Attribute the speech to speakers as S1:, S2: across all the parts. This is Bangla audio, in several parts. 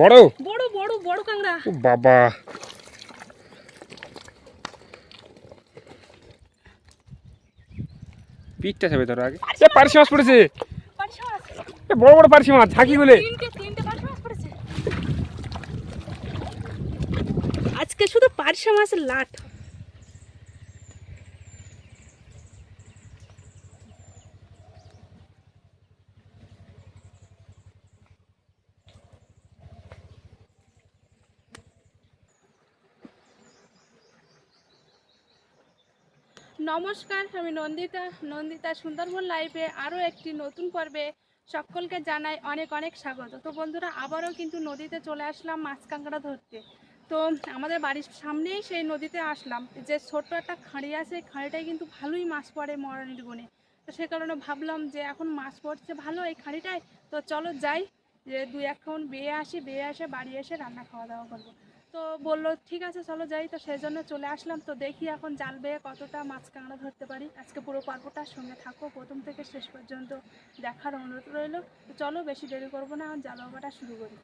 S1: বড়?
S2: বড় বড় বড় কাঁকড়া।
S1: ও বাবা। পিঠটা যাবে ধরো আগে। এ পার্শি মাছ পড়েছে।
S2: পারছি মাছ।
S1: এ বড় বড় পার্শি মাছ ঝাঁকি গুলে
S2: তিনটে তিনটে পারশা মাছ পড়েছে। আজকে শুধু পারশা মাছ লাট। নমস্কার, আমি নন্দিতা। নন্দিতা সুন্দরবন লাইভে আরও একটি নতুন পর্বে সকলকে জানাই অনেক অনেক স্বাগত। তো বন্ধুরা, আবারও কিন্তু নদীতে চলে আসলাম মাছ কাঁকড়া ধরতে। তো আমাদের বাড়ির সামনেই সেই নদীতে আসলাম। যে ছোট্ট একটা খাঁড়ি আছে খাঁড়িটায় কিন্তু ভালোই মাছ পড়ে মরণের গুণে। তো সে কারণে ভাবলাম যে এখন মাছ পড়ছে ভালো এই খাঁড়িটায়। তো চলো যাই, যে দুই এক বেয়ে আসি, বেয়ে এসে বাড়ি এসে রান্না খাওয়া দাওয়া করব। তো বলল, ঠিক আছে, চলো যাই। তো সেই জন্য চলে আসলাম। তো দেখি এখন জাল বেয়ে কতটা মাছ কাঁকড়া ধরতে পারি। আজকে পুরো পর্বটার সঙ্গে থাকো। প্রথম থেকে শেষ পর্যন্ত দেখার অনুরোধ রইল। তো চলো, বেশি দেরি করব না। এখন জাল বাবাটা শুরু করি।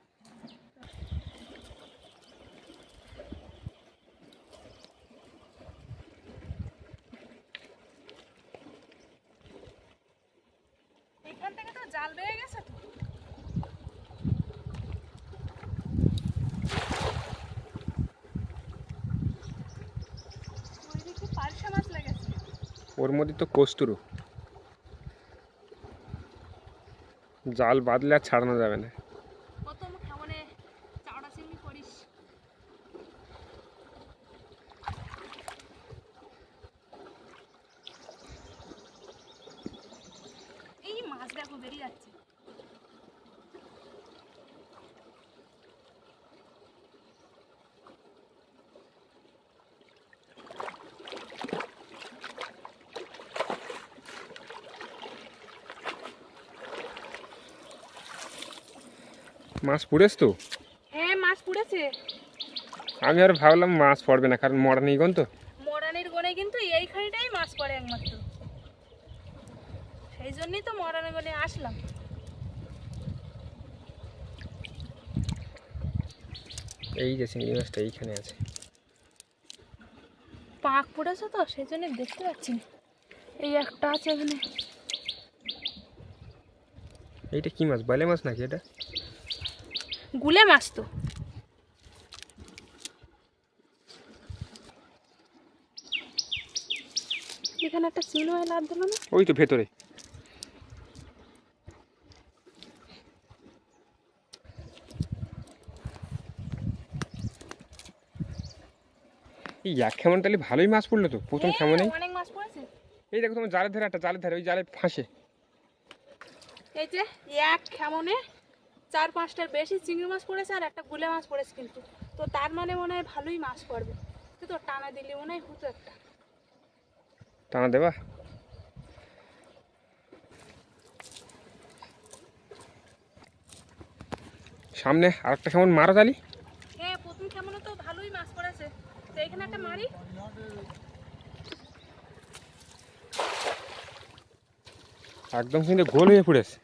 S2: জাল বেয়ে গেছে তো ওই দেখি পার্শা মাছ লেগেছে
S1: ওর মধ্যে তো কস্তুরু জাল বাদলে আর ছাড়ানো যাবে না
S2: প্রথম কেমনে চাওড়া চিংড়ি করিস এই মাছ দেখো বেরিয়ে যাচ্ছে
S1: মাছ পুড়েছ তো?
S2: হ্যাঁ মাছ পুড়েছে।
S1: আমি আর ভাবলাম মাছ পড়বে না কারণ মরা নেই তো।
S2: মরানির গনে কিন্তু এইখানটাই মাছ পড়ে একমাত্র। সেই জন্যই তো মরানের গনে আসলাম।
S1: এই যে চিংড়ি মাছটা এইখানে আছে।
S2: পাক পড়েছে তো সেই জন্য দেখতে পাচ্ছি এই একটা আছে এখানে।
S1: এইটা কি মাছ বালে মাছ নাকি এটা?
S2: গুলে মাছ তো এখানে একটা চিনো হয়ে লাভ দিল না?
S1: ওই তো ভেতরে। এই এক খেমন তাহলে ভালোই মাছ পড়ল তো। প্রথম খেমনেই।
S2: অনেক মাছ পড়েছে।
S1: এই দেখো তোমার জালের ধারে একটা জালের ধারে ওই জালে ফাঁসে।
S2: এই যে এক খেমনে চার পাঁচটার বেশি চিংড়ি মাছ পড়েছে আর একটা গুলে মাছ পড়েছে কিন্তু। তো তার মানে মনে হয় ভালোই মাছ পড়বে। তো টানা দিলে মনে হয় হতো একটা।
S1: টানা দেবা? সামনে আর একটা কেমন মারো জালি
S2: হ্যাঁ প্রথম খেমনে তো ভালোই মাছ পড়েছে। তো এখানে একটা মারি।
S1: একদম কিন্তু গোল হয়ে পড়েছে।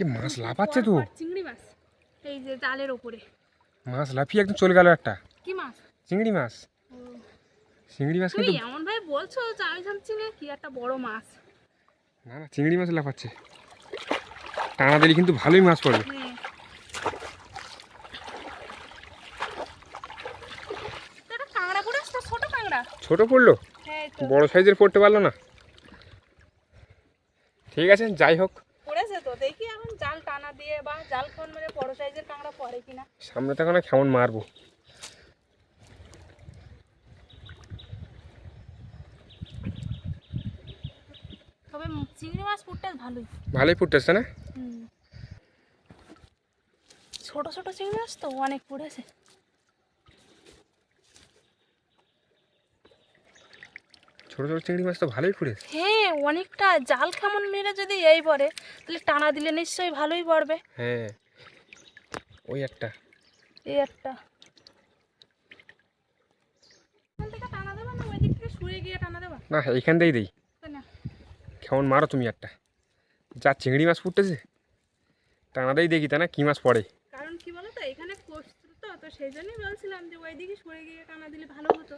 S1: কি মাছ লাফাচ্ছে তো?
S2: চিংড়ি মাছ। এই যে জালের ওপরে।
S1: মাছ লাফিয়ে একদম চলে গেল একটা।
S2: কি মাছ?
S1: চিংড়ি মাছ? চিংড়ি মাছ কিন্তু
S2: এমন ভাবে বলছো যে আমি ভাবছি না কি একটা বড় মাছ।
S1: না না চিংড়ি মাছ লাফাচ্ছে। টানা দিলে কিন্তু ভালোই মাছ পড়বে।
S2: হ্যাঁ। ছোট
S1: পড়ল?
S2: হ্যাঁ
S1: বড় সাইজের পড়তে পারল না? ঠিক আছে যাই হোক
S2: পড়েছে তো দেখি এখন জাল টানা দিয়ে বা জাল খান মানে বড় সাইজের কাঁকড়া পড়ে কিনা?
S1: সামনে তখন কেমন মারবো।
S2: তবে চিংড়ি মাছ ভালোই।
S1: ভালোই না?
S2: ছোট ছোট চিংড়ি মাছ তো অনেক পড়েছে
S1: ছোট ছোট চিংড়ি মাছ তো ভালোই ফুটেছে
S2: হ্যাঁ অনেকটা। জাল কেমন মেরে যদি এই পড়ে তাহলে টানা দিলে নিশ্চয়ই ভালোই পড়বে।
S1: হ্যাঁ ওই একটা।
S2: এই একটা। এখান থেকে টানা দেবা না ওই দিক থেকে শুয়ে গিয়ে টানা দেবা?
S1: না এইখান দিয়েই দিই।
S2: না।
S1: কেমন মারো তুমি একটা। যা চিংড়ি মাছ ফুটতেছে টানাতেই দেখি তা না কী মাছ পড়ে।
S2: কারণ কি বলো তো এখানে তো সেই জন্যই বলছিলাম যে ওইদিকে সরে গিয়ে টানা দিলে ভালো হতো।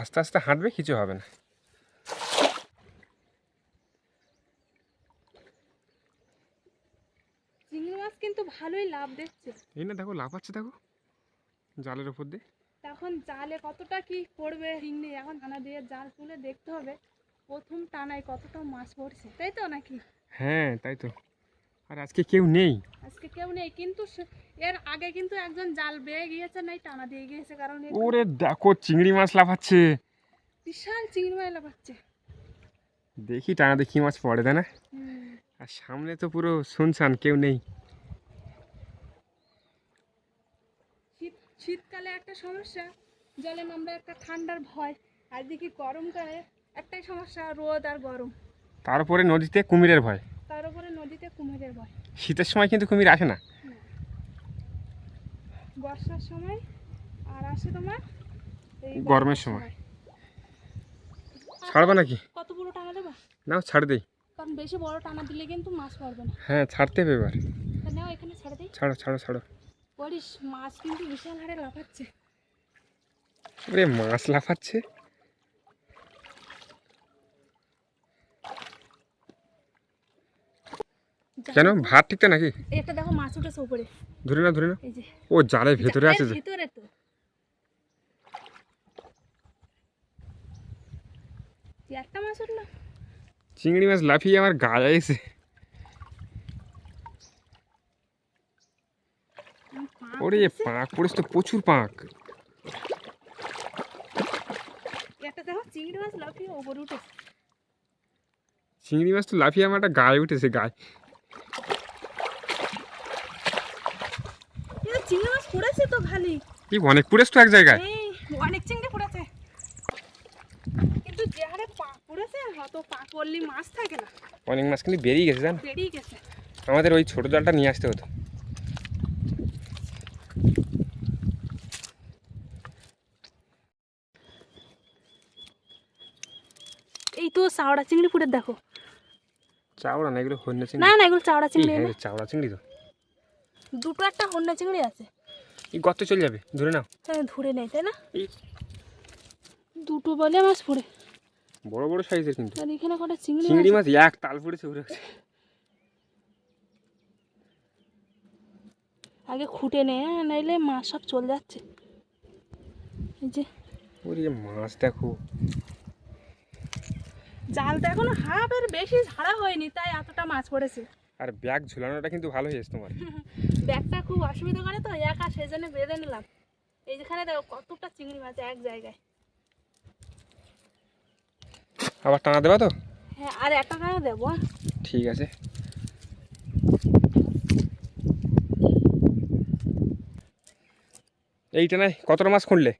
S1: আস্তে আস্তে হাঁটবে কিছু হবে না।
S2: চিংড়ি মাছ কিন্তু ভালোই লাভ দিচ্ছে
S1: এই না দেখো লাফাচ্ছে দেখো। জালের দিয়ে।
S2: তখন জালে কতটা কি পড়বে চিংড়ি? এখন টানা দিয়ে জাল তুলে দেখতে হবে। প্রথম টানায় কতটা মাছ পড়ছে তাই তো নাকি?
S1: হ্যাঁ তাই তো। আর আজকে কেউ নেই।
S2: আজকে কেউ নেই কিন্তু এর আগে কিন্তু একজন জাল বেয়ে গিয়েছে নাই টানা দিয়ে গিয়েছে কারণ
S1: ওরে দেখো চিংড়ি মাছ লাফাচ্ছে।
S2: বিশাল চিংড়ি মাছ পাচ্ছে
S1: দেখি টানা দেখি মাছ পড়ে তাই না? আর সামনে তো পুরো শুনছান কেউ নেই।
S2: শীত শীতকালে একটা সমস্যা জলে নামলে একটা ঠান্ডার ভয় আর দেখি গরমকালে একটাই সমস্যা রোদ আর গরম।
S1: তারপরে নদীতে কুমিরের ভয়।
S2: তার উপরে নদীতে কুমিরের ভয়
S1: শীতের সময় কিন্তু কুমির আসে না।
S2: বর্ষার সময় আর আসে তোমার
S1: গরমের সময়। ছাড়বা নাকি?
S2: কত বড় টানা দেবা?
S1: নাও ছাড় দেই।
S2: কারণ বেশি বড় টানা দিলে কিন্তু মাছ পড়বে না।
S1: হ্যাঁ ছাড়তে হবে এবার।
S2: নাও এখানে ছেড়ে দিই।
S1: ছাড়ো ছাড়ো ছাড়ো।
S2: পড়িস মাছ কিন্তু বিশাল হারে লাফাচ্ছে।
S1: ওরে মাছ লাফাচ্ছে? কেন? ভাত ঠিকটা নাকি?
S2: এটা দেখো মাছ উঠেছে উপরে।
S1: ধরে না ধরে না। ও জালের ভেতরে আছে
S2: ভিতরে তো। একটা মাছ উঠল?
S1: চিংড়ি মাছ লাফিয়ে আমার গায়ে এসে। ওরে। পাঁক পড়েছে তো প্রচুর পাঁক।
S2: চিংড়ি মাছ
S1: তো লাফিয়ে আমার একটা গায়ে উঠেছে গায়ে
S2: এটা চিংড়ি মাছ পড়েছে তো খালি
S1: কি অনেক পুরেছ তো এক জায়গায়?
S2: অনেক চিংড়ি পড়েছে। কিন্তু যে হারে পা পড়েছে অত পা পড়লি মাছ থাকে না।
S1: অনেক মাছ কিন্তু বেরিয়ে গেছে জানো?
S2: বেরিয়ে গেছে।
S1: আমাদের ওই ছোট জালটা নিয়ে আসতে হতো।
S2: এই তো চাওড়া চিংড়ি পুড়ে দেখো।
S1: চাওড়া না এগুলো হন্য চিংড়ি?
S2: না না এগুলো চাওড়া চিংড়ি
S1: হ্যাঁ চাওড়া চিংড়ি তো।
S2: দুটো একটা হন্যা চিংড়ি আছে।
S1: এই গর্ত চলে যাবে ধরে নাও।
S2: তাই ধরে নেই তাই না? দুটো বলে মাছ পড়ে।
S1: বড় বড় সাইজের কিন্তু।
S2: আর এখানে কটা চিংড়ি
S1: চিংড়ি
S2: মাছ
S1: এক তাল পড়েছে উড়ে গেছে।
S2: আগে খুঁটে নে হ্যাঁ, নাইলে মাছ সব চলে যাচ্ছে। এই যে।
S1: ওরে মাছ দেখো।
S2: জালটা এখনও হাফের বেশি ঝাড়া হয়নি তাই এতটা মাছ পড়েছে।
S1: আর ব্যাগ ঝুলানোটা কিন্তু ভালো হয়েছে তোমার।
S2: ব্যাগটা খুব অসুবিধা করে তো একা সেজন্য বেঁধে নিলাম। এই যেখানে দেখো কতটা চিংড়ি মাছ এক জায়গায়।
S1: আবার টানা দেবা তো?
S2: হ্যাঁ আর একটা কারণে দেবো?
S1: ঠিক আছে। এইটা নাই কতটা মাছ খুঁড়লে?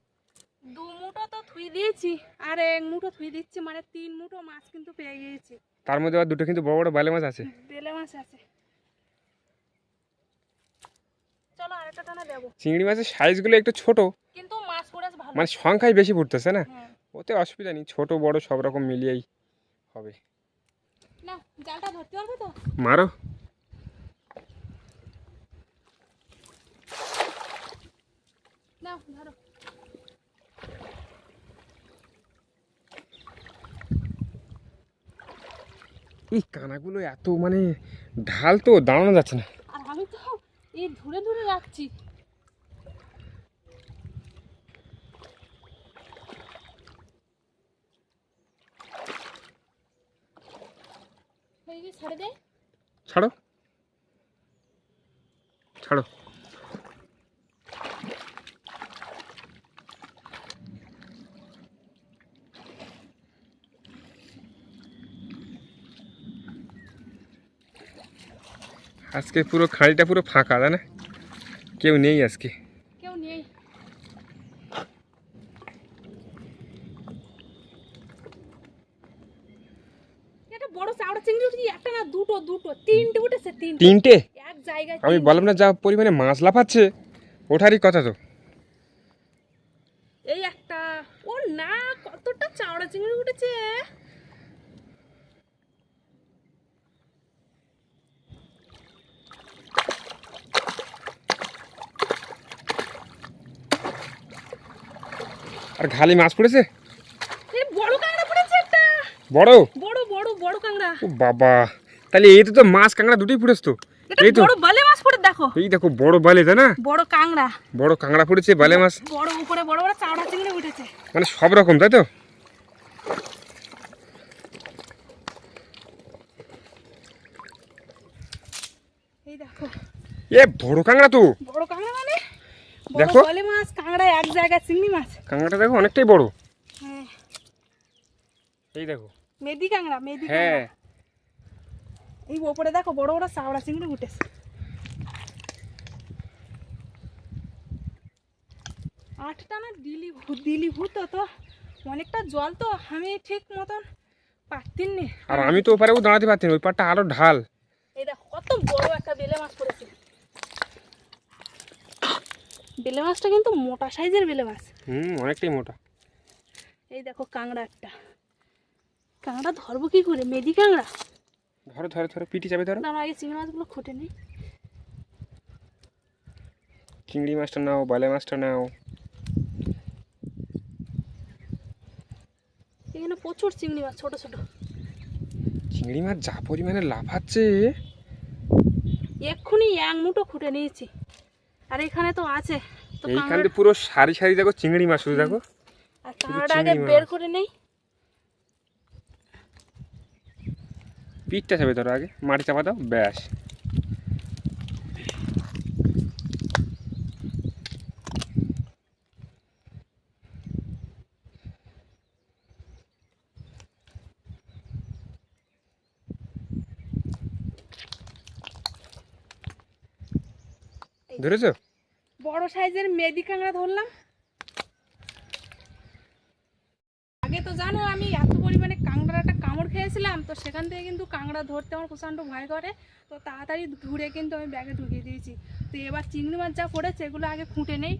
S2: দু মুঠো তো থুই দিয়েছি আর এক মুঠো থুই দিচ্ছি মানে তিন মুঠো মাছ কিন্তু পেয়ে গিয়েছি।
S1: তার মধ্যে আবার দুটো কিন্তু বড় বড় বালে মাছ আছে।
S2: বেলে মাছ আছে। চলো আরেকটা টানা দেবো।
S1: চিংড়ি মাছের সাইজগুলো একটু ছোট
S2: কিন্তু মাছ ভালো।
S1: মানে সংখ্যায় বেশি পড়তেছে না?
S2: হ্যাঁ।
S1: ওতে অসুবিধা নেই ছোট বড় সব রকম মিলিয়েই হবে।
S2: না জালটা ধরতে পারবে তো?
S1: মারো।
S2: না ধরো।
S1: এই কানাগুলো এত মানে ঢাল তো দাঁড়ানো যাচ্ছে না।
S2: আর আমি তো এই ধরে ধরে রাখছি। ছেড়ে।
S1: ছাড়ো। আজকে পুরো খাঁড়িটা পুরো ফাঁকা তাই না? কেউ নেই আজকে।
S2: কেউ নেই। একটা বড় চাওড়া চিংড়ি একটা না দুটো দুটো তিনটে উঠেছে তিনটে।
S1: তিনটে?
S2: এক জায়গায়
S1: আমি বললাম না যা পরিমাণে মাছ লাফাচ্ছে ওঠারই কথা তো
S2: এই একটা ও না কতটা চাওড়া চিংড়ি উঠেছে
S1: আর মাছ পড়েছে?
S2: বড় কাঁকড়া পড়েছে একটা।
S1: বড়?
S2: বড় বড় বড় কাঁকড়া।
S1: ও বাবা। তাহলে এই তো মাছ কাঁকড়া দুটোই পড়েছে তো। এই তো।
S2: বড় বালে মাছ পড়ে দেখো।
S1: এই দেখো বড় বালে তাই না?
S2: বড় কাঁকড়া।
S1: বড় কাঁকড়া পড়েছে বালে মাছ।
S2: বড় উপরে বড় বড় চাওড়া চিংড়ি উঠেছে।
S1: মানে সব রকম তাই তো?
S2: এই দেখো।
S1: এ বড় কাঁকড়া তো।
S2: বড় কাঁকড়া মানে
S1: দেখো।
S2: বলে মাছ কাঁকড়া এক জায়গায় চিংড়ি মাছ।
S1: কাঁকড়াটা দেখো অনেকটাই বড়।
S2: হ্যাঁ।
S1: এই দেখো।
S2: মেদি কাঁকড়া মেদি
S1: হ্যাঁ।
S2: এই ওপরে দেখো বড় বড় চাওড়া চিংড়ি উঠেছে আটটা না দিলি দিলি ভূত তো অনেকটা জল তো আমি ঠিক মতন পারতিন।
S1: আর আমি তো ওপারেও দাঁড়াতে পারছি না ওই পারটা আরও ঢাল।
S2: এই দেখো কত বড় একটা বেলে মাছ পড়েছে। বেলে মাছটা কিন্তু মোটা সাইজের বেলে মাছ।
S1: হুম অনেকটাই মোটা।
S2: এই দেখো কাঁকড়া একটা। কাঁকড়া ধরবো কি করে? মেদি কাঁকড়া?
S1: ধরো ধরো ধরো পিটি যাবে ধরো।
S2: না আগে চিংড়ি মাছগুলো খুঁটে নেই।
S1: চিংড়ি মাছটা নাও বালে মাছটা নাও।
S2: এখানে প্রচুর চিংড়ি মাছ ছোট ছোট।
S1: চিংড়ি মাছ যা পরিমাণে লাফাচ্ছে।
S2: এক্ষুনি এক মুঠো খুঁটে নিয়েছি। আর এখানে তো আছে। তো
S1: এইখান পুরো সারি সারি দেখো চিংড়ি মাছ শুধু দেখো।
S2: আর আগে বের করে নেই।
S1: পিঠটা যাবে ধরো আগে মাটি চাপা দাও ব্যাস। ধরেছো?
S2: বড় সাইজের মেদি কাঁকড়া ধরলাম। আগে তো জানো আমি এত পরিমাণে কাঁকড়ার একটা কামড় খেয়েছিলাম তো সেখান থেকে কিন্তু কাঁকড়া ধরতে আমার প্রচণ্ড ভয় করে। তো তাড়াতাড়ি ধরে কিন্তু আমি ব্যাগে ঢুকিয়ে দিয়েছি। তো এবার চিংড়ি মাছ যা পড়েছে এগুলো আগে খুঁটে নেই।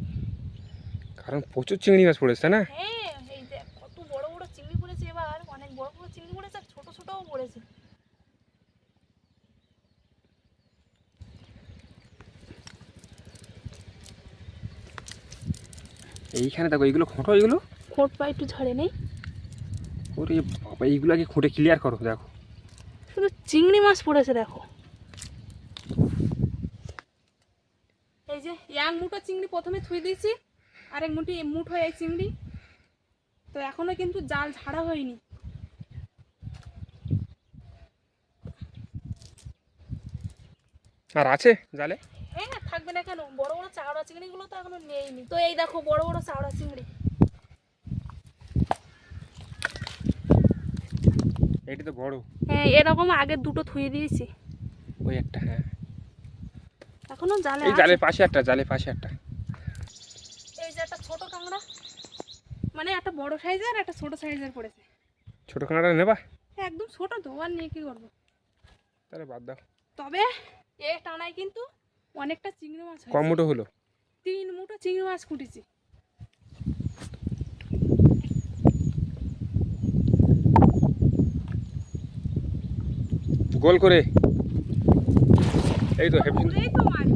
S1: কারণ প্রচুর চিংড়ি মাছ পড়েছে না?
S2: হ্যাঁ এই দেখ কত বড় বড় চিংড়ি পড়েছে এবার অনেক বড় বড় চিংড়ি পড়েছে আর ছোট ছোটও পড়েছে।
S1: এইখানে দেখো এইগুলো খোঁটো এইগুলো?
S2: খোঁট পা একটু ঝরে নেই।
S1: ওরে বাবা এইগুলো আগে খুঁটে ক্লিয়ার করো দেখো।
S2: শুধু চিংড়ি মাছ পড়েছে দেখো। এই যে এক মুঠো চিংড়ি প্রথমে থুই দিয়েছি আর এক মুঠি মুঠো এই চিংড়ি। তো এখনও কিন্তু জাল ঝাড়া হয়নি।
S1: আর আছে জালে?
S2: হ্যাঁ কেন? বড় বড় চাওড়া চিংড়িগুলো তো এখনও নেইনি। তো এই দেখো বড় বড় চাওড়া চিংড়ি।
S1: এইটা তো বড়।
S2: হ্যাঁ এরকম আগে দুটো থুয়ে দিয়েছি।
S1: ওই একটা হ্যাঁ।
S2: এখনও জালে
S1: এই জালের পাশে একটা জালের পাশে একটা।
S2: এই যে একটা ছোট কাঁকড়া। মানে একটা বড় সাইজের একটা ছোট সাইজের পড়েছে।
S1: ছোটো কাঁকড়া নেবা?
S2: একদম ছোট তো আর নিয়ে কি করব?
S1: তাহলে বাদ দাও।
S2: তবে এ টানায় কিন্তু অনেকটা চিংড়ি মাছ হয়েছে।
S1: মুটো হলো?
S2: তিন মুঠো চিংড়ি মাছ কুটেছি।
S1: গোল করে। এই তো হেভি।
S2: এই তো মাছ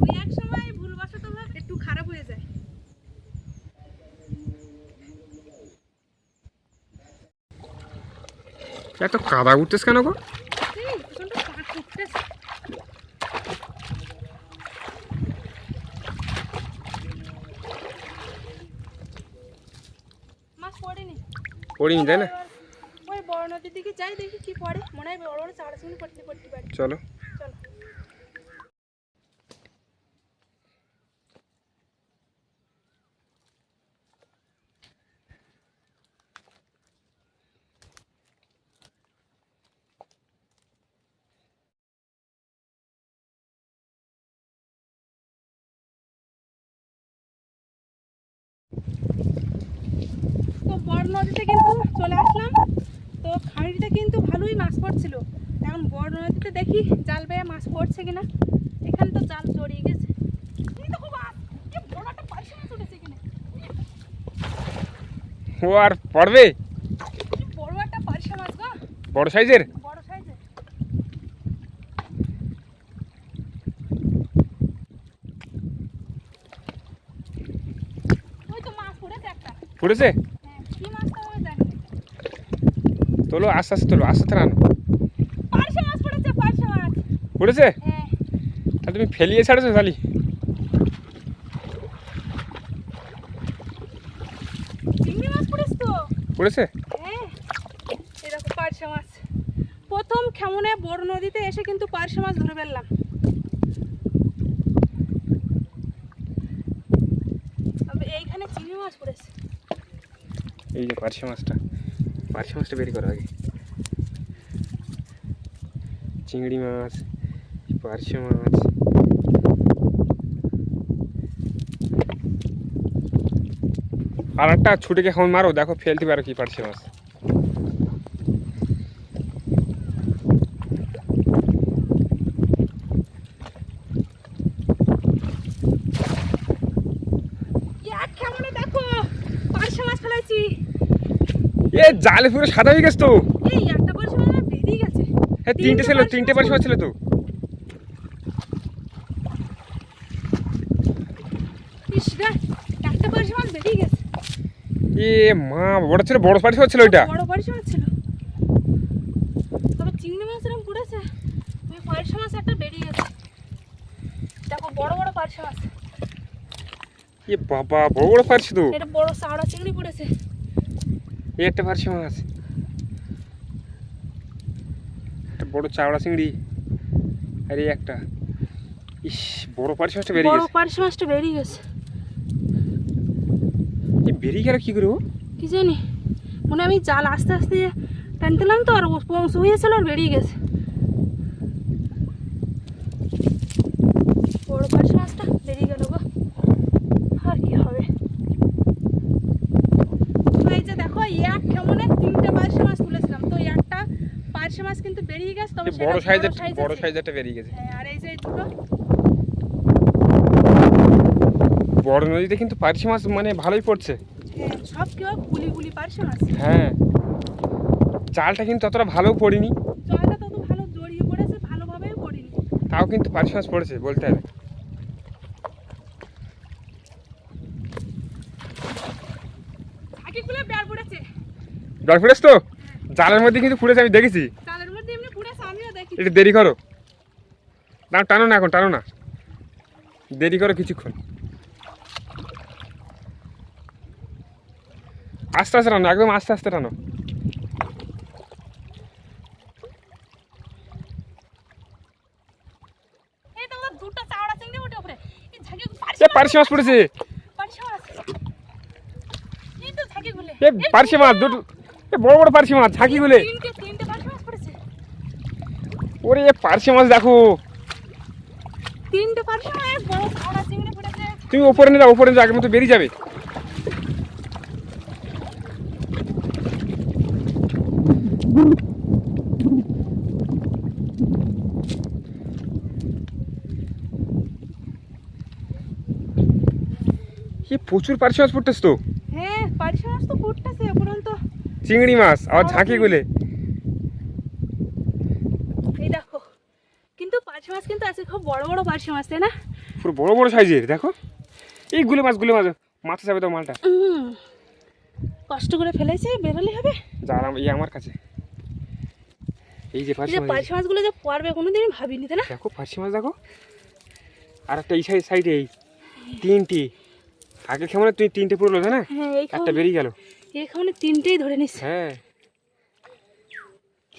S2: দুই এক সময় ভুলবশত ভাব একটু খারাপ হয়ে যায়।
S1: এত কাদা উঠতেছ কেন গো
S2: এই প্রচণ্ড কাঠ উঠতেছে মাছ পড়েনি
S1: পড়িনি তাই না?
S2: এবার ওই বড় নদীর দিকে যাই দেখি কি পড়ে। মনে হয় বড় বড় চাড়া চিংড়ি পড়তে পড়তে পারে।
S1: চলো
S2: চলো তো বড় নদীতে কিন্তু চলে আসলাম। তো খাঁড়িতে কিন্তু ভালোই মাছ পড়ছিল। এখন বড় নদীতে দেখি জাল বেয়ে মাছ পড়ছে কিনা। এখানে তো জাল জড়িয়ে গেছে।
S1: ও আর পড়বে?
S2: বড়
S1: সাইজের?
S2: বড় সাইজের। ওই তো মাছ পড়েছে একটা
S1: পড়েছে
S2: হ্যাঁ কি মাছ তো আমি জানি না।
S1: তোলো আস্তে আস্তে তোলো আস্তে আস্তে আনো
S2: পার্শে মাছ পড়েছে পার্শে মাছ।
S1: পড়েছে?
S2: হ্যাঁ।
S1: তাহলে তুমি ফেলিয়ে ছাড়েছো খালি
S2: পড়েছে হ্যাঁ। পার্শে মাছ। প্রথম খেমনে বড় নদীতে এসে কিন্তু পার্শে মাছ ধরে ফেললাম। এইখানে চিংড়ি মাছ পড়েছে।
S1: এই যে পার্শে মাছটা। পার্শে মাছটা বের করা আগে। চিংড়ি মাছ, পার্শে মাছ। আর একটা ছুটে গিয়ে এখন মারো, দেখো ফেলতে পারো কি পারছে মাছ
S2: এক খেমনে দেখো পার্শে মাছ ফেলেছি
S1: এ জালে পুরো সাদা হয়ে গেছে তো। হ্যাঁ তিনটে ছিল তিনটে মাছ ছিল তো।
S2: একটা পার্শে মাছ বেরিয়ে গেছে।
S1: এ মা বড় ছিল বড় পার্শে ছিল ওইটা।
S2: বড় পার্শে ছিল তবে চিংড়ি মাছ এরকম পড়েছে। ওই পার্শে মাছ একটা বেরিয়ে গেছে। দেখো বড় বড় মাছ।
S1: এ বাবা বড় বড় পার্শে তো।
S2: এটা বড় সাওড়া চিংড়ি পড়েছে।
S1: এই একটা পার্শে মাছ একটা বড় চাওড়া চিংড়ি আর এই একটা। ইস বড় পার্শে মাছটা বেরিয়ে
S2: বড়
S1: গেছে।
S2: পার্শে মাছটা বেরিয়ে গেছে।
S1: এই বেরিয়ে গেল কি করে ও?
S2: কি জানি মনে আমি জাল আস্তে আস্তে টানতেলাম তো আর পৌঁছ হয়েছিল আর বেরিয়ে গেছে। বড় পার্শে মাছটা বেরিয়ে গেল গো আর কি হবে তো এই যে দেখো এক কেমনে তিনটে পার্শে মাছ তুলেছিলাম তো এই একটা পার্শে মাছ কিন্তু তবে
S1: বড় সাইজের বড় সাইজেরটা বেরিয়ে গেছে।
S2: হ্যাঁ, আর এই যে দুটো?
S1: বড় নদীতে কিন্তু পার্শে মাছ মানে ভালোই পড়ছে।
S2: হ্যাঁ, সব কেউ গুলি গুলি পার্শে মাছ?
S1: হ্যাঁ। জালটা কিন্তু অতটা ভালো পড়িনি।
S2: জলটা তত ভালো জড়িয়ে পড়েছে ভালোভাবেই পড়িনি।
S1: তাও কিন্তু পার্শে মাছ পড়েছে বলতে হবে। ফুটেছ তো? জালের মধ্যে কিন্তু ফুটেছে আমি দেখেছি
S2: জালের মধ্যে এমনি পড়েছে আমিও দেখি
S1: একটু দেরি করো। না টানো না এখন টানো না। দেরি করো কিছুক্ষণ। আস্তে আস্তে টানো একদম আস্তে আস্তে টানো। পার্শে মাছ পড়েছে।
S2: পার্শে মাছ।
S1: দুটো এ বড় বড় পার্শে মাছ ঝাঁকি গুলে
S2: তিনটে তিনটে পার্শে মাছ পড়েছে
S1: ওরে পার্শে মাছ দেখো।
S2: তিনটে পার্শে মাছ বড় চাওড়া চিংড়ি পড়েছে
S1: তুমি ওপরে নিয়ে নিয়ে যাও আগের মতো বেরিয়ে যাবে। কি প্রচুর পার্শে মাছ পড়তেছ তো।
S2: হ্যাঁ পার্শে মাছ তো পড়তেছে উপরন্ত।
S1: চিংড়ি মাছ আর ঝাঁকি গুলে
S2: এই দেখো কিন্তু পার্শে মাছ কিন্তু আছে খুব বড় বড় পার্শে মাছ তাই না?
S1: পুরো বড় বড় সাইজের দেখো। এই গুলে মাছ গুলে মাছ মাথা যাবে তো মালটা।
S2: কষ্ট করে ফেলেছে বেরোলে হবে?
S1: যার এই আমার কাছে। এই যে পার্শে
S2: পার্শে মাছগুলো যে পড়বে কোনোদিনই ভাবিনি তাই না?
S1: দেখো পার্শে মাছ দেখো। আর একটা এই সাইড সাইডে এই তিনটি। আগে কেমন তুই তিনটে পড়ল তাই না?
S2: হ্যাঁ
S1: একটা বেরিয়ে গেল।
S2: এখানে তিনটেই ধরে নিস
S1: হ্যাঁ।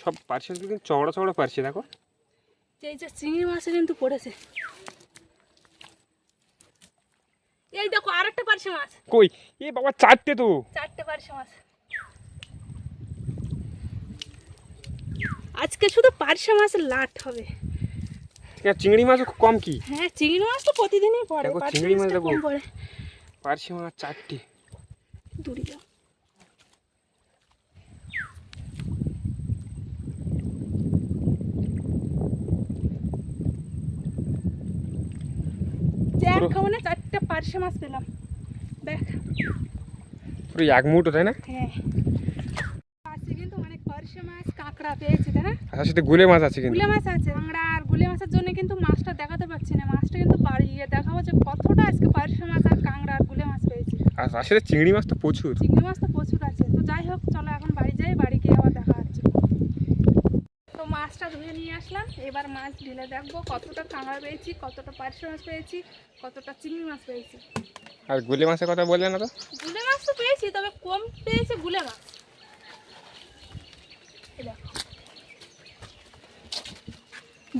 S1: সব পার্শে মাছগুলো কিন্তু চওড়া চওড়া পার্শে দেখো।
S2: এই যে চিংড়ি মাছ কিন্তু পড়েছে। এই দেখো আরেকটা পার্শে মাছ।
S1: কই? এ বাবা চারটে তো।
S2: চারটে পার্শে মাছ। আজকে শুধু পার্শে মাছের লাট হবে।
S1: চিংড়ি খুব কম কি?
S2: হ্যাঁ চিংড়ি মাছ তো প্রতিদিনই পড়ে।
S1: চিংড়ি মাছ দেখো। পার্শে মাছ চারটে।
S2: দূরে যাও। চারটে পার্শে মাছ পেলাম। দেখ।
S1: পুরো এক মুঠো তাই না?
S2: হ্যাঁ। আছে কিন্তু অনেক পার্শে মাছ কাঁকড়া পেয়েছি তাই না?
S1: তার সাথে গুলে মাছ আছে কিন্তু।
S2: গুলে মাছ আছে আর গুলে মাছের জন্য কিন্তু মাছটা দেখাতে পারছি না। মাছটা কিন্তু বাড়ি গিয়ে দেখাবো যে কতটা আজকে পার্শে মাছ আর কাঁকড়া আর গুলে মাছ পেয়েছি।
S1: আর আসলে চিংড়ি মাছ তো প্রচুর।
S2: চিংড়ি মাছ তো প্রচুর আছে। তো যাই হোক চলো এখন বাড়ি যাই বাড়ি গিয়ে আবার দেখা মাছটা ধুয়ে নিয়ে আসলাম। এবার মাছ ঢেলে দেখব কতটা কাঁকড়া পেয়েছি কতটা পার্শে মাছ পেয়েছি কতটা চিংড়ি মাছ পেয়েছি।
S1: আর গুলি মাছের কথা বললে না তো?
S2: গুলে মাছ তো পেয়েছি তবে কম পেয়েছে গুলে মাছ।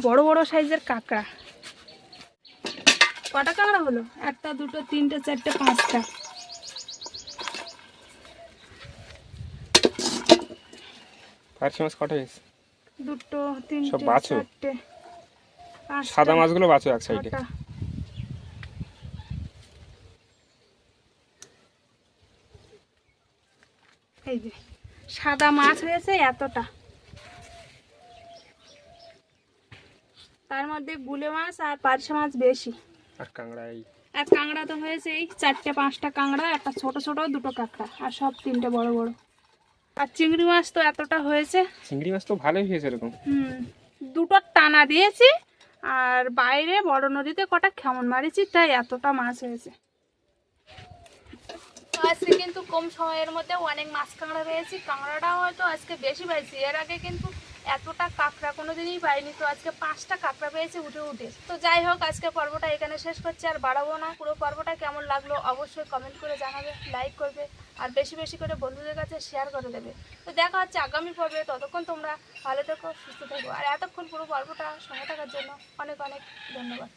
S2: বড় বড় সাইজের কাঁকড়া। কটা কাঁকড়া হলো? একটা দুটো তিনটে চারটে পাঁচটা।
S1: পার্শে মাছ কটা হয়েছে?
S2: দুটো তিনটে? চারটে
S1: সাদা মাছগুলো বাঁচো এক সাইডে?
S2: এই যে সাদা মাছ হয়েছে এতটা। তার মধ্যে গুলে মাছ আর পার্শে মাছ বেশি।
S1: আর কাঁকড়া এই?
S2: আর কাঁকড়া তো হয়েছে এই চারটে পাঁচটা কাঁকড়া একটা ছোট ছোট দুটো কাঁকড়া আর সব তিনটে বড় বড়। আর চিংড়ি মাছ তো এতটা হয়েছে।
S1: চিংড়ি মাছ তো ভালোই হয়েছে এরকম।
S2: হুম দুটো টানা দিয়েছি আর বাইরে বড় নদীতে কটা খেমন মারিছি তাই এতটা মাছ হয়েছে। তো আজকে কিন্তু কম সময়ের মধ্যে অনেক মাছ কাঁকড়া পেয়েছি কাঁকড়াটাও হয়তো আজকে বেশি পাইছি এর আগে কিন্তু এতটা কাঁকড়া কোনো দিনই পাইনি। তো আজকে পাঁচটা কাঁকড়া পেয়েছে উঠে উঠে। তো যাই হোক, আজকে পর্বটা এখানে শেষ করছি, আর বাড়াবো না। পুরো পর্বটা কেমন লাগল অবশ্যই কমেন্ট করে জানাবে লাইক করবে, আর বেশি বেশি করে বন্ধুদের কাছে শেয়ার করে দেবে। তো দেখা হচ্ছে আগামী পর্বে। ততক্ষণ তোমরা ভালো থেকো, সুস্থ থাকব আর এতক্ষণ পুরো পর্বটা সঙ্গে থাকার জন্য অনেক অনেক ধন্যবাদ।